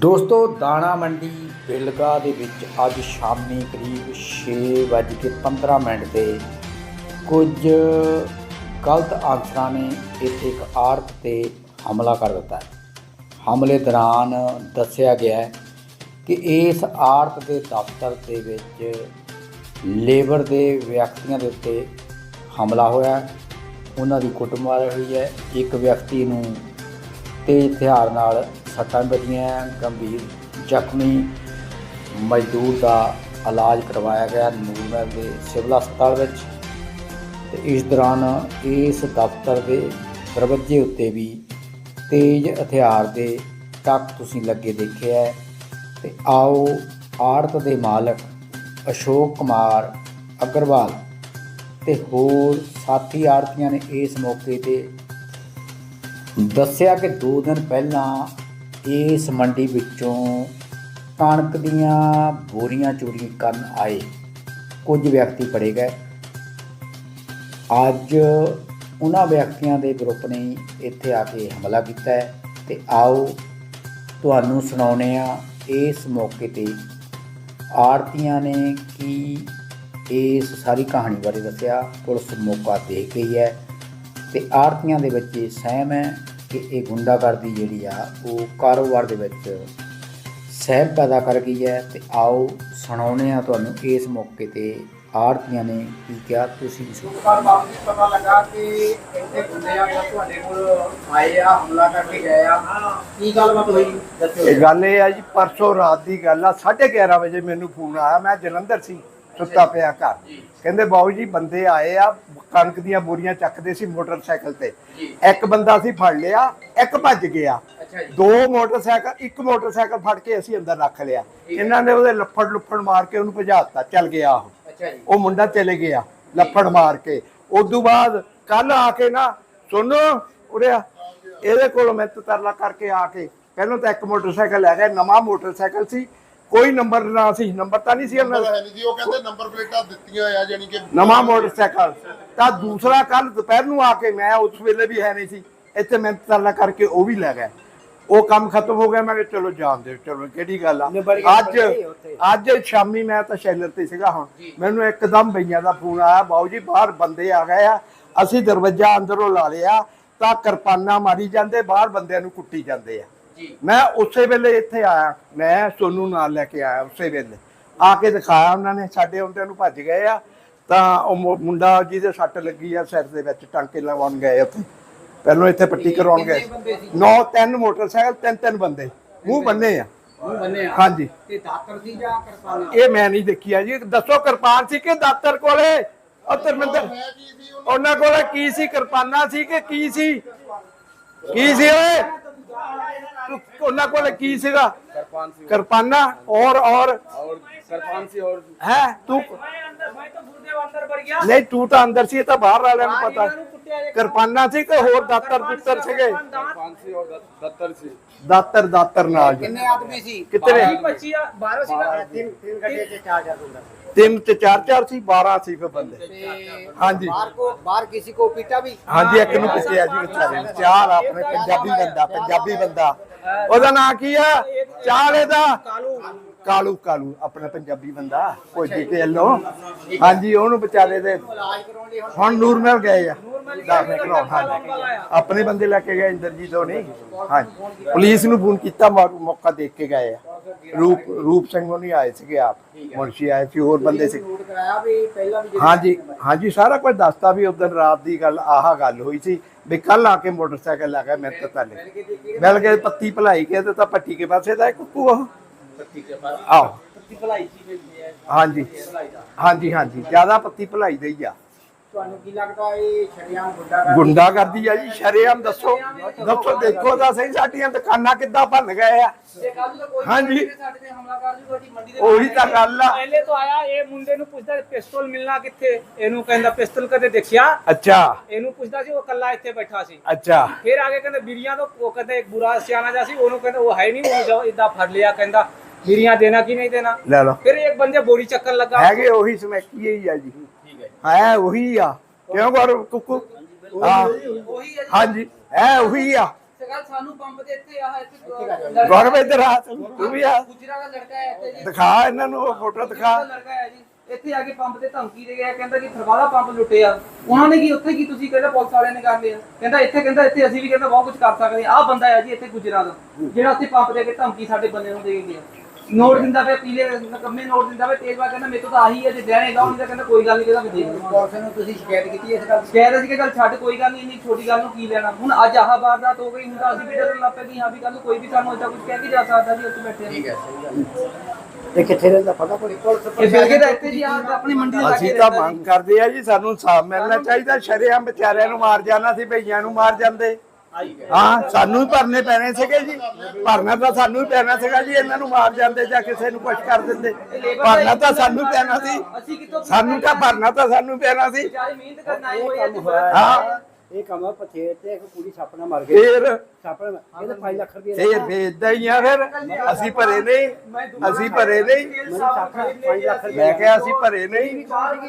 ਦੋਸਤੋ, ਦਾਣਾ ਮੰਡੀ ਬਿਲਗਾ ਦੇ ਵਿੱਚ ਅੱਜ ਸ਼ਾਮੀ ਕਰੀਬ 6:15 ਮਿੰਟ ਤੇ ਕੁਝ ਗਲਤ ਅਨਸਰਾਂ ਨੇ ਇੱਥੇ ਇੱਕ ਆੜਤ ਤੇ ਹਮਲਾ ਕਰ ਦਿੱਤਾ ਹਮਲੇ ਦੌਰਾਨ ਦੱਸਿਆ ਗਿਆ ਕਿ ਇਸ ਆੜਤ ਦੇ ਦਫ਼ਤਰ ਦੇ ਵਿੱਚ ਲੇਬਰ ਦੇ ਵਿਅਕਤੀਆਂ ਦੇ ਉੱਤੇ ਹਮਲਾ ਹੋਇਆ ਉਹਨਾਂ ਦੀ ਕੁੱਟਮਾਰ ਹੋਈ ਹੈ। ਇੱਕ ਵਿਅਕਤੀ ਨੂੰ ਤੇਜ਼ ਹਥਿਆਰ ਨਾਲ ਸੱਟਾਂ ਵੱਜੀਆਂ ਗੰਭੀਰ ਜ਼ਖਮੀ ਮਜ਼ਦੂਰ ਦਾ ਇਲਾਜ ਕਰਵਾਇਆ ਗਿਆ ਨੂਰਮਹਿਲ ਦੇ ਸਿਵਲ ਹਸਪਤਾਲ ਵਿੱਚ ਤੇ ਇਸ ਦੌਰਾਨ ਇਸ ਦਫ਼ਤਰ ਦੇ ਦਰਵਾਜ਼ੇ ਉੱਤੇ ਵੀ ਤੇਜ਼ ਹਥਿਆਰ ਦੇ ਟੱਕ ਤੁਸੀਂ ਲੱਗੇ ਦੇਖਿਆ ਹੈ। ਤੇ ਆਓ, ਆੜਤ ਦੇ ਮਾਲਕ ਅਸ਼ੋਕ ਕੁਮਾਰ ਅਗਰਵਾਲ ਤੇ ਹੋਰ ਸਾਥੀ ਆੜਤੀਆਂ ਨੇ ਇਸ ਮੌਕੇ ਤੇ ਦੱਸਿਆ ਕਿ 2 ਦਿਨ ਪਹਿਲਾਂ ਇਸ ਮੰਡੀ ਵਿੱਚੋਂ ਕਣਕ ਦੀਆਂ ਬੋਰੀਆਂ ਚੋਰੀ ਕਰਨ ਆਏ। ਕੁਝ ਵਿਅਕਤੀ ਫੜੇ ਗਏ। ਅੱਜ ਉਹਨਾਂ ਵਿਅਕਤੀਆਂ ਦੇ ਗਰੁੱਪ ਨੇ ਇੱਥੇ ਆ ਕੇ ਹਮਲਾ ਕੀਤਾ ਹੈ ਤੇ ਆਓ ਤੁਹਾਨੂੰ ਸੁਣਾਉਨੇ ਆ ਇਸ ਮੌਕੇ ਤੇ ਆੜਤੀਆਂ ਨੇ ਕੀ ਇਸ ਸਾਰੀ ਕਹਾਣੀ ਬਾਰੇ ਦੱਸਿਆ। ਪੁਲਿਸ ਮੌਕਾ ਦੇਖ ਗਈ ਹੈ ਤੇ ਆੜਤੀਆਂ ਦੇ ਬੱਚੇ ਸਹਿਮ ਹੈ ਕਿ ਇਹ ਗੁੰਡਾਗਰਦੀ ਜਿਹੜੀ ਆ ਉਹ ਕਾਰੋਬਾਰ ਦੇ ਵਿੱਚ ਸਹਿਮ ਪੈਦਾ ਕਰ ਗਈ ਹੈ ਤੇ ਆਓ ਸੁਣਾਉਨੇ ਆ ਤੁਹਾਨੂੰ ਇਸ ਮੌਕੇ ਤੇ ਆੜਤੀਆਂ ਨੇ ਕੀ ਕਿਹਾ ਤੁਸੀਂ ਵੀ ਸੁਣੋ। ਪਰ ਜੀ ਪਤਾ ਲੱਗਾ ਕਿ ਇੱਥੇ ਗੁੰਡੇ ਆ ਤੁਹਾਡੇ ਕੋਲ ਆਏ ਆ ਹਮਲਾ ਕਰਕੇ ਗਏ ਆ। ਕੀ ਗੱਲਬਾਤ ਹੋਈ? ਦੱਸਿਓ। ਇਹ ਗੱਲ ਇਹ ਆ ਜੀ ਪਰਸੋਂ ਰਾਤ ਦੀ ਗੱਲ ਆ 11:30 ਵਜੇ ਮੈਨੂੰ ਫੋਨ ਆਇਆ ਮੈਂ ਜਲੰਧਰ ਸੀ। ਸੁੱਤਾ ਪਿਆ ਘਰ। ਕਹਿੰਦੇ ਬਾਊ ਜੀ ਬੰਦੇ ਆਏ ਆ ਕਣਕ ਦੀਆਂ ਬੋਰੀਆਂ ਚੱਕਦੇ ਸੀ ਮੋਟਰਸਾਈਕਲ ਤੇ। ਇੱਕ ਬੰਦਾ ਸੀ ਫੜ ਲਿਆ ਇੱਕ ਭੱਜ ਗਿਆ। ਦੋ ਮੋਟਰਸਾਈਕਲ ਇੱਕ ਮੋਟਰਸਾਈਕਲ ਫੜ ਕੇ ਅਸੀਂ ਅੰਦਰ ਰੱਖ ਲਿਆ। ਇਹਨਾਂ ਨੇ ਉਹਦੇ ਲੱਫੜ ਲੁੱਫੜ ਮਾਰ ਕੇ ਉਹਨੂੰ ਭਜਾਤਾ ਚੱਲ ਗਿਆ ਉਹ। ਉਹ ਮੁੰਡਾ ਚਲੇ ਗਿਆ ਲੱਫੜ ਮਾਰ ਕੇ। ਉਦੋਂ ਬਾਅਦ ਕੱਲ ਆ ਕੇ ਨਾ ਸੁਣੋ ਉਰਿਆ ਇਹਦੇ ਕੋਲੋਂ ਮੈਂ ਤਰਲਾ ਕਰਕੇ ਆ ਕੇ ਪਹਿਲਾਂ ਤਾਂ ਇੱਕ ਮੋਟਰਸਾਈਕਲ ਲੈ ਗਿਆ ਨਵਾਂ ਮੋਟਰਸਾਈਕਲ ਸੀ। ਕੋਈ ਨੰਬਰ ਨਾ ਸੀ ਨੰਬਰ ਤਾਂ ਨਹੀਂ ਸੀ ਉਹਨਾਂ ਦਾ। ਹੈ ਨਹੀਂ ਜੀ ਉਹ ਕਹਿੰਦੇ ਨੰਬਰ ਪਲੇਟਾਂ ਦਿੱਤੀਆਂ ਆ ਜਾਨੀ ਕਿ ਨਵਾਂ ਮੋਟਰਸਾਈਕਲ। ਤਾਂ ਦੂਸਰਾ ਕੱਲ ਦੁਪਹਿਰ ਨੂੰ ਆ ਕੇ ਮੈਂ ਉਸ ਵੇਲੇ ਵੀ ਹੈ ਨਹੀਂ ਸੀ ਇੱਥੇ ਮੈਂ ਤਰਲਾ ਕਰਕੇ ਉਹ ਵੀ ਲੈ ਗਿਆ। ਉਹ ਕੰਮ ਖਤਮ ਹੋ ਗਿਆ ਮੈਂ ਕਿਹਾ ਚਲੋ ਜਾਣ ਦਿਓ ਚਲੋ ਕਿਹੜੀ ਗੱਲ ਆ। ਅੱਜ। ਅੱਜ ਸ਼ਾਮੀ ਮੈਂ ਤਾਂ ਸ਼ੈਲਰ ਤੇ ਸੀਗਾ ਹੁਣ। ਮੈਨੂੰ ਇੱਕਦਮ ਬਈਆਂ ਦਾ ਫੋਨ ਆਇਆ ਬਾਊ ਜੀ ਬਾਹਰ ਬੰਦੇ ਆ ਗਏ ਆ ਅਸੀਂ ਦਰਵਾਜ਼ਾ ਅੰਦਰੋਂ ਲਾ ਲਿਆ ਤਾਂ ਕਿਰਪਾਨਾਂ ਮਾਰੀ ਜਾਂਦੇ ਬਾਹਰ ਬੰਦਿਆਂ ਨੂੰ ਕੁੱਟੀ ਜਾਂਦੇ ਆ। ਮੈਂ ਉਸੇ ਵੇਲੇ ਇੱਥੇ ਆਇਆ। ਮੈਂ ਸੋਨੂੰ ਨਾਲ ਲੈ ਕੇ ਆਇਆ ਉਸੇ ਵੇਲੇ। ਆ ਕੇ ਦਿਖਾਇਆ ਉਹਨਾਂ ਨੇ ਸਾਡੇ ਆਉਂਦਿਆਂ ਨੂੰ ਭੱਜ ਗਏ ਆ। ਤਾਂ ਉਹ ਮੁ- ਮੁੰਡਾ ਜਿਹਦੇ ਸੱਟ ਲੱਗੀ ਆ ਸਿਰ ਦੇ ਵਿੱਚ ਟਾਂਕੇ ਲਵਾਉਣ ਗਏ ਉੱਥੇ। ਪਹਿਲਾਂ ਇੱਥੇ ਪੱਟੀ ਕਰਾਉਣ ਗਏ। ਕਿੰਨੇ ਬੰਦੇ ਸੀ? ਨੌ ਤਿੰਨ ਮੋਟਰਸਾਈਕਲ ਤਿੰਨ ਤਿੰਨ ਬੰਦੇ। ਮੂੰਹ ਬੰਨੇ ਆ। ਮੂੰਹ ਬੰਨੇ ਆ। ਹਾਂਜੀ। ਤੇ ਦਾਤਰ ਸੀ ਜਾਂ ਕਿਰਪਾਨ ਇਹ ਮੈਂ ਨਹੀਂ ਦੇਖੀ ਆ ਜੀ। ਦੱਸੋ ਕਿਰਪਾਨ ਸੀ ਕਿ ਦਾਤਰ ਕੋਲੇ? ਉਹ ਧਰਮਿੰਦਰ ਉਹਨਾਂ ਕੋਲੇ ਕੀ ਸੀ? ਕਿਰਪਾਨਾਂ ਸੀ ਕਿ ਕੀ ਸੀ? ਕੀ ਸੀ ਓਏ? ਉਹਨਾਂ ਕੋਲੇ ਕੀ ਸੀਗਾ सरपंच से ਕਿਰਪਾਨਾਂ ਔਰ ਔਰ और सरपंच से और ਹੈ ਤੂੰ ਮੈਂ ਤਾਂ ਗੁਰਦੇਵ ਅੰਦਰ ਵੜ ਗਿਆ ਨਹੀਂ ਤੂੰ ਤਾਂ ਅੰਦਰ ਸੀ ਇਹ ਤਾਂ ਬਾਹਰ ਵਾਲਿਆਂ ਨੂੰ ਪਤਾ ਕਿਰਪਾਨਾ ਸੀ ਤੇ ਹੋਰ ਦਾਤਰ ਦੁੱਤਰ ਸੀਗੇ? ਦਾਤਰ ਦਾਤਰ ਨਾਲ। ਕਿੰਨੇ ਆਦਮੀ ਸੀ? ਕਿਤਨੇ? 25 ਤਿੰਨ ਤੇ ਚਾਰ ਚਾਰ ਸੀ 12 ਸੀ ਫਿਰ ਬੰਦੇ। ਹਾਂਜੀ। ਬਾਹਰ ਕਿਸੇ ਕੋ ਪੀਟਾ ਵੀ? ਹਾਂਜੀ ਇੱਕ ਨੂੰ ਪਿੱਟਿਆ ਜੀ ਵਿਚਾਰੇ ਚਾਰ ਆਪਣੇ ਪੰਜਾਬੀ ਬੰਦਾ ਪੰਜਾਬੀ ਬੰਦਾ। ਉਹਦਾ ਨਾਂ ਕੀ ਆ? ਚਾਰ ਇਹਦਾ ਕਾਲੂ। ਕਾਲੂ ਕਾਲੂ ਆਪਣਾ ਪੰਜਾਬੀ ਬੰਦਾ। ਕੋਈ ਡਿਟੇਲ ਲੋ ਹਾਂਜੀ ਉਹਨੂੰ ਵਿਚਾਰੇ ਦੇ ਹੁਣ ਨੂਰ ਮਿਲ ਗਏ ਆ। ਦਾਖਲ ਕਰਾਉਣ ਹਾਂਜੀ ਆਪਣੇ ਬੰਦੇ ਲੈ ਕੇ ਗਏ ਇੰਦਰਜੀਤ ਹੋਣੀ। ਹਾਂਜੀ ਪੁਲਿਸ ਨੂੰ ਫੋਨ ਕੀਤਾ ਮੌ- ਮੌਕਾ ਦੇਖ ਕੇ ਗਏ ਆ। ਰੂਪ ਰੂਪ ਸਿੰਘ ਹੋਣੀ ਆਏ ਸੀਗੇ ਆਪ। ਮੁਨਸ਼ੀ ਆਏ ਸੀ, ਹੋਰ ਬੰਦੇ ਸੀ। ਹਾਂਜੀ ਹਾਂਜੀ, ਸਾਰਾ ਕੁਝ ਦੱਸਤਾ ਵੀ ਉਦੋਂ ਰਾਤ ਦੀ ਗੱਲ, ਆਹ ਗੱਲ ਹੋਈ ਸੀ ਵੀ ਕੱਲ ਆ ਕੇ ਮੋਟਰਸਾਈਕਲ ਲੱਗਾ ਮੈਂ ਤਾਂ ਤਾਲੇ ਮਿਲ ਕੇ ਪੱਤੀ ਭਲਾਈ ਕੇ ਤੇ ਤਾਂ ਪੱਟੀ ਕੇ ਪਾਸੇ ਦਾ ਕੁੱਕੂ ਉਹ। ਆਹ। ਪੱਤੀ ਭਲਾਈ ਸੀ ਹਾਂਜੀ ਹਾਂਜੀ ਹਾਂਜੀ, ਜ਼ਿਆਦਾ ਪੱਤੀ ਭਲਾਈ ਦੇ ਹੀ ਆ। ਤੁਹਾਨੂੰ ਕੀ ਲੱਗਦਾ ਇਹ ਸ਼ਰਿਆਮ ਗੁੰਡਾ ਕਰ ਗੁੰਡਾ ਕਰਦੀ ਆ ਜੀ ਸ਼ਰੇਆਮ ਦੱਸੋ। ਦੱਸੋ ਦੇਖੋ ਤਾਂ ਸਹੀ ਸਾਡੀਆਂ ਦੁਕਾਨਾਂ ਕਿੱਦਾਂ ਭੰਨ ਗਏ ਆ। ਹਾਂਜੀ। ਸਾਡੇ ਤੇ ਹਮਲਾ ਕਰ ਜੂ ਤੁਹਾਡੀ ਮੰਡੀ ਦੇ ਉਹੀ ਤਾਂ ਗੱਲ ਆ। ਪਹਿਲੇ ਤੋਂ ਆਇਆ ਇਹ ਮੁੰਡੇ ਨੂੰ ਪੁੱਛਦਾ ਪਿਸਤੌਲ ਮਿਲਣਾ ਕਿੱਥੇ? ਇਹਨੂੰ ਕਹਿੰਦਾ ਪਿਸਤੌਲ ਕਦੇ ਦੇਖਿਆ? ਅੱਛਾ। ਇਹਨੂੰ ਪੁੱਛਦਾ ਸੀ ਉਹ ਕੱਲਾ ਇੱਥੇ ਬੈਠਾ ਸੀ। ਅੱਛਾ। ਫਿਰ ਆਗੇ ਕਹਿੰਦੇ ਬੀੜੀਆਂ ਤੋਂ ਉਹ ਕਹਿੰਦੇ ਇੱਕ ਬੁਰਾ ਸਿਆਣਾ ਜਿਹਾ ਸੀ ਉਹਨੂੰ ਕਹਿੰਦੇ ਉਹ ਹੈ ਨਹੀਂ ਉਹ ਜੋ ਇਦਾਂ ਫੜ ਲਿਆ ਕਹਿੰਦਾ ਬੀੜੀਆਂ ਦੇਣਾ ਕਿ ਨਹੀਂ ਦੇਣਾ? ਲੈ ਲਓ। ਫਿਰ ਇੱਕ ਬੰਦੇ ਬੋਰੀ ਚੱਕਰ ਲੱਗਾ। ਹੈਗੇ ਉਹੀ ਸਮੈਕੀ ਹੀ ਆ ਜੀ। ਹੈ ਉਹੀ ਆ। ਕਿਉਂ ਕਰ ਕੁੱਕੂ? ਹਾਂ। ਉਹੀ ਹੈ ਹਾਂਜੀ, ਹੈ ਉਹੀ ਆ। ਸਗਲ ਸਾਨੂੰ ਪੰਪ ਦੇ ਇੱਥੇ ਆਹ ਇੱਥੇ ਗੌਰਵ ਇੱਧਰ ਆ, ਤੂੰ ਵੀ ਆ। ਗੁਜਰਾ ਦਾ ਲੜਕਾ ਹੈ ਇੱਥੇ ਜੀ ਦਿਖਾ ਇਹਨਾਂ ਨੂੰ, ਉਹ ਫੋਟੋ ਦਿਖਾ। ਲੜਕਾ ਹੈ ਜੀ ਇੱਥੇ ਆ ਕੇ ਪੰਪ ਤੇ ਧਮਕੀ ਦੇ ਗਿਆ, ਕਹਿੰਦਾ ਕਿ ਸਰਵਾਲਾ ਪੰਪ ਲੁੱਟਿਆ। ਉਹਨਾਂ ਨੇ ਕੀ, ਉੱਥੇ ਕੀ ਤੁਸੀਂ ਕਹਿੰਦਾ ਪੁਲਿਸ ਵਾਲਿਆਂ ਨੇ ਕਰ ਲਿਆ। ਕਹਿੰਦਾ ਇੱਥੇ ਕਹਿੰਦਾ ਇੱਥੇ ਅਸੀਂ ਵੀ ਕਹਿੰਦਾ ਬਹੁਤ ਕੁਝ ਕਰ ਸਕਦੇ ਆਹ ਬੰਦਾ ਹੈ ਜੀ ਇੱਥੇ ਗੁਜਰਾ ਦਾ, ਜਿਹੜਾ ਉੱਥੇ ਪੰਪ ਦੇ ਕੇ ਧਮਕੀ ਸਾਡੇ ਬੰਦੇ ਨੂੰ ਦੇ ਗਿਆ। ਨੋਟ ਦਿੰਦਾ ਪਿਆ ਪੀਲੇ ਨਕਮੇ ਨੋਟ ਦਿੰਦਾ ਪਿਆ ਤੇਜ਼ ਵਾ ਕਹਿੰਦਾ ਮੇਰੇ ਤੋਂ ਤਾਂ ਆਹੀ ਹੈ ਜੇ ਦੇਣੇ ਲਾਉਣ ਦਾ ਕਹਿੰਦਾ ਕੋਈ ਗੱਲ ਨਹੀਂ ਕਹਿੰਦਾ ਮੈਂ ਦੇ ਦੂੰਗਾ ਪੁਲਿਸ ਨੂੰ ਤੁਸੀਂ ਸ਼ਿਕਾਇਤ ਕੀਤੀ ਇਸ ਗੱਲ ਦੀ? ਕਹਿ ਰਹੇ ਸੀ ਕਿ ਗੱਲ ਛੱਡ ਕੋਈ ਗੱਲ ਨਹੀਂ ਇੰਨੀ ਛੋਟੀ ਗੱਲ ਨੂੰ ਕੀ ਲੈਣਾ? ਹੁਣ ਅੱਜ ਆਹ ਵਾਰਦਾਤ ਹੋ ਗਈ ਹੁਣ ਤਾਂ ਅਸੀਂ ਵੀ ਡਰਨ ਲੱਗ ਪਏ ਕਿ ਹਾਂ ਵੀ ਕੱਲ ਨੂੰ ਕੋਈ ਵੀ ਸਾਨੂੰ ਏਦਾਂ ਕੁਝ ਕਹਿ ਕੇ ਜਾ ਸਕਦਾ ਜੀ ਉੱਥੇ ਬੈਠੇ ਠੀਕ ਹੈ ਸਹੀ ਗੱਲ ਇਹ ਕਿੱਥੇ ਰਹਿੰਦਾ ਪਤਾ ਕੋਈ? ਪੁਲਿਸ ਇਹ ਬਿਲਗੇ ਦਾ ਇੱਥੇ ਜੀ ਆਹ ਆਪਣੀ ਮੰਡੀ ਦੇ ਅਸੀਂ ਤਾਂ ਮੰਗ ਕਰਦੇ ਆ ਜੀ ਸਾਨੂੰ ਇਨਸਾਫ ਮਿਲਣਾ ਚਾਹੀਦਾ ਸ਼ਰੇਆਮ ਵਿਚਾਰਿਆਂ ਨੂੰ ਮਾਰ ਜਾਣਾ ਸੀ ਭਈਆਂ ਨੂੰ ਮਾਰ ਜਾਂਦੇ। ਹਾਂ ਸਾਨੂੰ ਹੀ ਭਰਨੇ ਪੈਣੇ ਸੀਗੇ ਜੀ। ਭਰਨਾ ਤਾਂ ਸਾਨੂੰ ਹੀ ਪੈਣਾ ਸੀਗਾ ਜੀ ਇਹਨਾਂ ਨੂੰ ਮਾਰ ਜਾਂਦੇ ਜਾਂ ਕਿਸੇ ਨੂੰ ਕੁਝ ਕਰ ਦਿੰਦੇ। ਭਰਨਾ ਤਾਂ ਸਾਨੂੰ ਪੈਣਾ ਸੀ। ਸਾਨੂੰ ਤਾਂ ਭਰਨਾ ਤਾਂ ਸਾਨੂੰ ਪੈਣਾ ਸੀ। ਹਾਂ। ਇਹ ਕੰਮ ਆ ਪਥੇਰ ਤੇ ਇੱਕ ਕੁੜੀ ਸੱਪ ਨਾਲ ਮਰ ਗਈ। ਫੇਰ? ਸੱਪ ਨਾਲ ਇਹਦੇ 5 ਲੱਖ ਰੁਪਏ ਫੇਰ ਵੇਚਦਾ ਹੀ ਆ ਫਿਰ। ਅਸੀਂ ਭਰੇ ਨਹੀਂ। ਅਸੀਂ ਭਰੇ ਨਹੀਂ। ਮੈਨੂੰ ਸੱਪ 5 ਲੱਖ ਰੁਪਏ ਮੈਂ ਕਿਹਾ ਅਸੀਂ ਭਰੇ ਨਹੀਂ। ਕੰਮ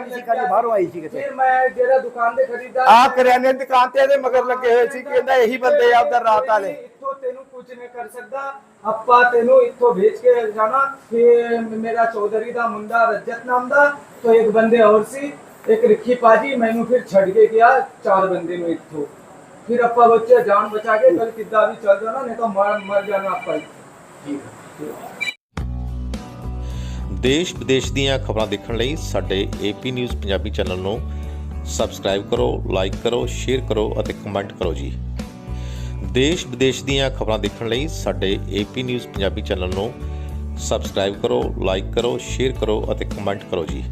ਨਹੀਂ ਸੀ ਕਰਨੀ ਬਾਹਰੋਂ ਆਈ ਸੀ ਕਿਤੇ। ਫਿਰ ਮੈਂ ਜਿਹੜਾ ਦੁਕਾਨ ਦੇ ਖਰੀਦਦਾਰ ਆ ਕਰਿਆਨੇ ਦੀ ਦੁਕਾਨ ਤੇ ਇਹਦੇ ਮਗਰ ਲੱਗੇ ਹੋਏ ਸੀ ਕਹਿੰਦਾ ਇਹੀ ਬੰਦੇ ਆ ਉਧਰ ਰਾਤ ਵਾਲੇ। ਇੱਥੋਂ ਤੈਨੂੰ ਕੁਝ ਨਹੀਂ ਕਰ ਸਕਦਾ। ਆਪਾਂ ਤੈਨੂੰ ਇੱਥੋਂ ਭੇਜ ਕੇ ਜਾਣਾ ਕਿ ਮੇਰਾ ਚੌਧਰੀ ਦਾ ਮੁੰਡਾ ਰਜਤ ਨਾਮ ਦਾ ਤੋਂ ਇੱਕ ਬੰਦੇ ਹੋਰ ਸੀ। ਇੱਕ ਰਿੱਖੀ ਪਾਜੀ ਮੈਨੂੰ ਫਿਰ ਛੱਡ ਕੇ ਗਿਆ ਚਾਰ ਬੰਦੇ ਨੂੰ ਇੱਥੋਂ। ਫਿਰ ਆਪਾਂ ਬੱਚੇ ਜਾਨ ਬਚਾ ਕੇ ਕੱਲ ਕਿੱਦਾਂ ਵੀ ਚੱਲ ਜਾਣਾ, ਨਹੀਂ ਤਾਂ ਮਰ ਮਰ ਜਾਣਾ ਆਪਾਂ ਹੀ। ਦੇਸ਼ ਵਿਦੇਸ਼ ਦੀਆਂ ਖਬਰਾਂ ਦੇਖਣ ਲਈ ਸਾਡੇ ਏਪੀ ਨਿਊਜ਼ ਪੰਜਾਬੀ ਚੈਨਲ ਨੂੰ ਸਬਸਕ੍ਰਾਈਬ ਕਰੋ, ਲਾਈਕ ਕਰੋ, ਸ਼ੇਅਰ ਕਰੋ ਅਤੇ ਕਮੈਂਟ ਕਰੋ ਜੀ। ਦੇਸ਼ ਵਿਦੇਸ਼ ਦੀਆਂ ਖਬਰਾਂ ਦੇਖਣ ਲਈ ਸਾਡੇ ਏਪੀ ਨਿਊਜ਼ ਪੰਜਾਬੀ ਚੈਨਲ ਨੂੰ ਸਬਸਕ੍ਰਾਈਬ ਕਰੋ, ਲਾਈਕ ਕਰੋ, ਸ਼ੇਅਰ ਕਰੋ ਅਤੇ ਕਮੈਂਟ ਕਰੋ ਜੀ।